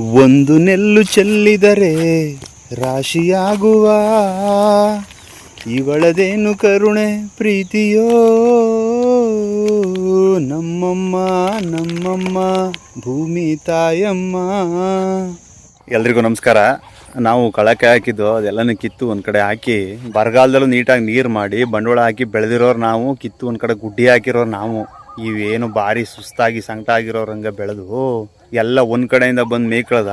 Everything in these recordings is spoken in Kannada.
ಒಂದು ನೆಲ್ಲು ಚೆಲ್ಲಿದರೆ ರಾಶಿಯಾಗುವ. ಇವಳದೇನು ಕರುಣೆ ಪ್ರೀತಿಯೋ. ನಮ್ಮಮ್ಮ ನಮ್ಮಮ್ಮ, ಭೂಮಿ ತಾಯಮ್ಮ. ಎಲ್ರಿಗೂ ನಮಸ್ಕಾರ. ನಾವು ಕಳಕೆ ಹಾಕಿದ್ದು, ಅದೆಲ್ಲನೂ ಕಿತ್ತು ಒಂದು ಕಡೆ ಹಾಕಿ, ಬರಗಾಲದಲ್ಲೂ ನೀಟಾಗಿ ನೀರು ಮಾಡಿ, ಬಂಡವಾಳ ಹಾಕಿ ಬೆಳೆದಿರೋರು ನಾವು, ಕಿತ್ತು ಒಂದು ಕಡೆ ಗುಡ್ಡಿ ಹಾಕಿರೋರು ನಾವು. ಇವೇನು ಭಾರಿ ಸುಸ್ತಾಗಿ ಸಂಕಟ ಹಂಗೆ ಬೆಳೆದು ಎಲ್ಲ ಒಂದು ಕಡೆಯಿಂದ ಬಂದು ಮೇಕಳದ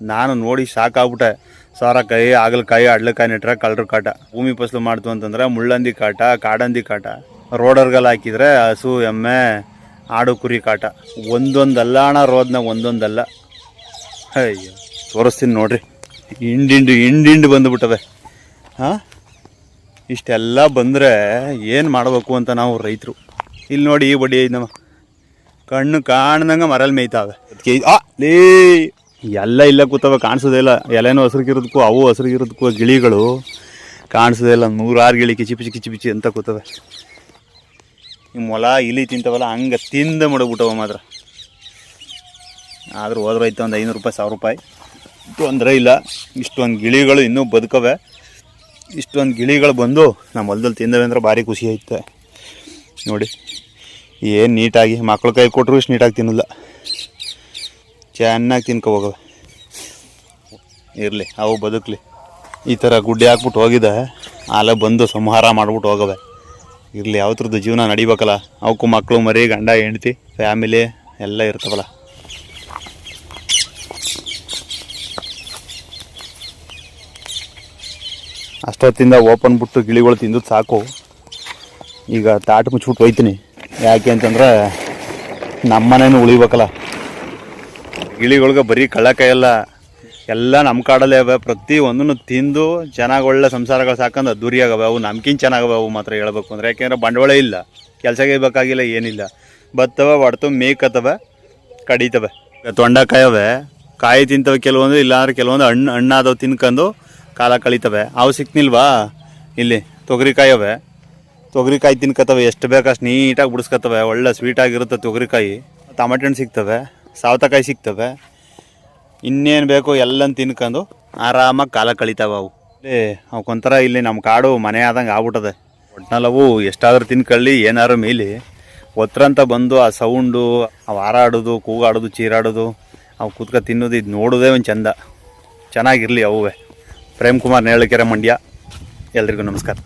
ನಾನು ನೋಡಿ ಸಾಕಾಗ್ಬಿಟ್ಟೆ ಸಾರಕಾಯಿ ಹಾಗಲಕಾಯಿ ಅಡ್ಲಕಾಯಿ ನೆಟ್ರೆ ಕಳ್ರ ಕಾಟ. ಭೂಮಿ ಫಸಲು ಮಾಡ್ತು ಅಂತಂದ್ರೆ ಮುಳ್ಳಂದಿ ಕಾಟ, ಕಾಡಂದಿ ಕಾಟ. ರೋಡರ್ಗೆಲ್ಲ ಹಾಕಿದ್ರೆ ಹಸು, ಎಮ್ಮೆ, ಆಡು, ಕುರಿ ಕಾಟ. ಒಂದೊಂದಲ್ಲ ಅಣ್ಣ ರೋದ್ನ ಒಂದೊಂದಲ್ಲ. ಅಯ್ಯೋ, ತೋರಿಸ್ತೀನಿ ನೋಡ್ರಿ. ಹಿಂಡಿಂಡು ಹಿಂಡಿಂಡು ಬಂದುಬಿಟ್ಟವೆ ಹಾಂ? ಇಷ್ಟೆಲ್ಲ ಬಂದರೆ ಏನು ಮಾಡಬೇಕು ಅಂತ ನಾವು ರೈತರು. ಇಲ್ಲಿ ನೋಡಿ ಈ ಬಡಿ ನಮ್ಮ ಕಣ್ಣು ಕಾಣ್ದಂಗೆ ಮರಲ್ಲಿ ಮೇಯ್ತಾವೆ. ಆ, ಲೇ ಎಲ್ಲ ಇಲ್ಲ ಕೂತವ, ಕಾಣಿಸೋದೇ ಇಲ್ಲ. ಎಲೆನೂ ಹಸ್ರಿಗಿರೋದಕ್ಕೂ, ಅವು ಹಸ್ರಿಗಿರೋದಕ್ಕೂ ಗಿಳಿಗಳು ಕಾಣಿಸೋದೇ ಇಲ್ಲ ನೂರಾರು ಗಿಳಿ ಕಿಚಿ ಪಿಚಿ ಕಿಚಿ ಪಿಚಿ ಅಂತ ಕೂತವೆ. ಈ ಮೊಲ, ಇಲಿ ತಿಂತವಲ್ಲ, ಹಂಗೆ ತಿಂದ ಮಡಗ್ಬಿಟ್ಟವ ಮಾತ್ರ. ಆದರೂ ಹೋದ್ರೈತೆ ಒಂದು ಐನೂರು ರೂಪಾಯಿ, ಸಾವಿರ ರೂಪಾಯಿ. ತೊಂದರೆ ಇಲ್ಲ. ಇಷ್ಟೊಂದು ಗಿಳಿಗಳು ಇನ್ನೂ ಬದುಕವೆ. ಇಷ್ಟೊಂದು ಗಿಳಿಗಳು ಬಂದು ನಮ್ಮ ಹೊಲದಲ್ಲಿ ತಿಂದವೆ ಅಂದ್ರೆ ಭಾರಿ ಖುಷಿ ಐತೆ ನೋಡಿ. ಏನು ನೀಟಾಗಿ ಮಕ್ಕಳು ಕೈ ಕೊಟ್ಟರು ಇಷ್ಟು ನೀಟಾಗಿ ತಿನ್ನಲ್ಲ ಚೆನ್ನಾಗಿ ತಿನ್ಕೋಬೋದು ಹೋಗವೆ ಇರಲಿ, ಅವು ಬದುಕಲಿ. ಈ ಥರ ಗುಡ್ಡೆ ಹಾಕ್ಬಿಟ್ಟು ಹೋಗಿದೆ ಆಲ ಬಂದು ಸಂಹಾರ ಮಾಡ್ಬಿಟ್ಟು ಹೋಗವೆ ಇರಲಿ ಯಾವತ್ರದ್ದು ಜೀವನ ನಡಿಬೇಕಲ್ಲ. ಅವಕ್ಕೂ ಮಕ್ಕಳು ಮರಿ, ಗಂಡ, ಹೆಂಡ್ತಿ, ಫ್ಯಾಮಿಲಿ ಎಲ್ಲ ಇರ್ತವಲ್ಲ. ಅಷ್ಟೊತ್ತಿಂದ ಓಪನ್ ಬಿಟ್ಟು ಗಿಳಿಗಳು ತಿಂದು ಸಾಕು. ಈಗ ತಾಟ್ ಮುಚ್ಚಿಬಿಟ್ಟು ಹೋಯ್ತೀನಿ. ಯಾಕೆ ಅಂತಂದ್ರೆ ನಮ್ಮನೇನು ಉಳಿಬೇಕಲ್ಲ. ಗಿಳಿಗಳ್ಗೆ ಬರೀ ಕಳ್ಳಕಾಯಲ್ಲ ಎಲ್ಲ ನಮ್ಮ ಕಾಡಲ್ಲೇ ಅವೆ. ಪ್ರತಿ ಒಂದನ್ನು ತಿಂದು ಚೆನ್ನಾಗಿ ಒಳ್ಳೆ ಸಂಸಾರಗಳು ಸಾಕಂದು ಅದ್ದೂರಿ ಆಗವೆ. ಅವು ನಮ್ಗಿಂತ ಚೆನ್ನಾಗವೆ ಅವು ಮಾತ್ರ ಹೇಳ್ಬೇಕು ಅಂದ್ರೆ. ಯಾಕೆಂದ್ರೆ ಬಂಡವಾಳ ಇಲ್ಲ. ಕೆಲಸಕ್ಕೆ ಬೇಕಾಗಿಲ್ಲ, ಏನಿಲ್ಲ. ಬತ್ತವೆ ಹೊಡ್ತು ಮೇಕತ್ತವೆ, ಕಡಿತವೆ. ತೊಂಡಕಾಯವೆ ಕಾಯಿ ತಿಂತವೆ ಕೆಲವೊಂದು, ಇಲ್ಲಾಂದ್ರೆ ಕೆಲವೊಂದು ಹಣ್ಣು ಹಣ್ಣಾದವು ತಿನ್ಕೊಂಡು ಕಾಲ ಕಳಿತವೆ. ಅವು ಸಿಕ್ನಿಲ್ವಾ? ಇಲ್ಲಿ ತೊಗರಿಕಾಯವೆ ತೊಗರಿಕಾಯಿ ತಿನ್ಕತ್ತವೆ, ಎಷ್ಟು ಬೇಕು ಅಷ್ಟು ನೀಟಾಗಿ ಬಿಡಿಸ್ಕೊತವೆ ಒಳ್ಳೆ ಸ್ವೀಟಾಗಿರುತ್ತೆ ತೊಗರಿಕಾಯಿ. ಟಮಾಟೆ ಹಣ್ಣು ಸಿಗ್ತವೆ ಸೌತೆಕಾಯಿ ಸಿಗ್ತವೆ. ಇನ್ನೇನು ಬೇಕು ಎಲ್ಲನ ತಿನ್ಕೊಂಡು ಆರಾಮಾಗಿ ಕಾಲ ಕಳಿತಾವೆ ಅವು. ಇಲ್ಲಿ, ಅವಕ್ಕೊಂಥರ ಇಲ್ಲಿ ನಮ್ಮ ಕಾಡು ಮನೆ ಆದಂಗೆ ಆಗ್ಬಿಟ್ಟದೆ. ಒಟ್ನಲ್ಲಿ ಎಷ್ಟಾದರೂ ತಿನ್ಕೊಳ್ಳಿ ಏನಾದ್ರು ಮೇಲಿ. ಒತ್ತರಂತ ಬಂದು ಆ ಸೌಂಡು, ಅವು ಹಾರಾಡೋದು, ಕೂಗಾಡೋದು, ಚೀರಾಡೋದು, ಅವು ಕೂತ್ಕ ತಿನ್ನೋದು ಇದು ನೋಡೋದೇ ಒಂದು ಚಂದ. ಚೆನ್ನಾಗಿರಲಿ ಅವುವೆ. ಪ್ರೇಮ್ ಕುಮಾರ್ ನೇಳಕೆರೆ ಮಂಡ್ಯ. ಎಲ್ರಿಗೂ ನಮಸ್ಕಾರ.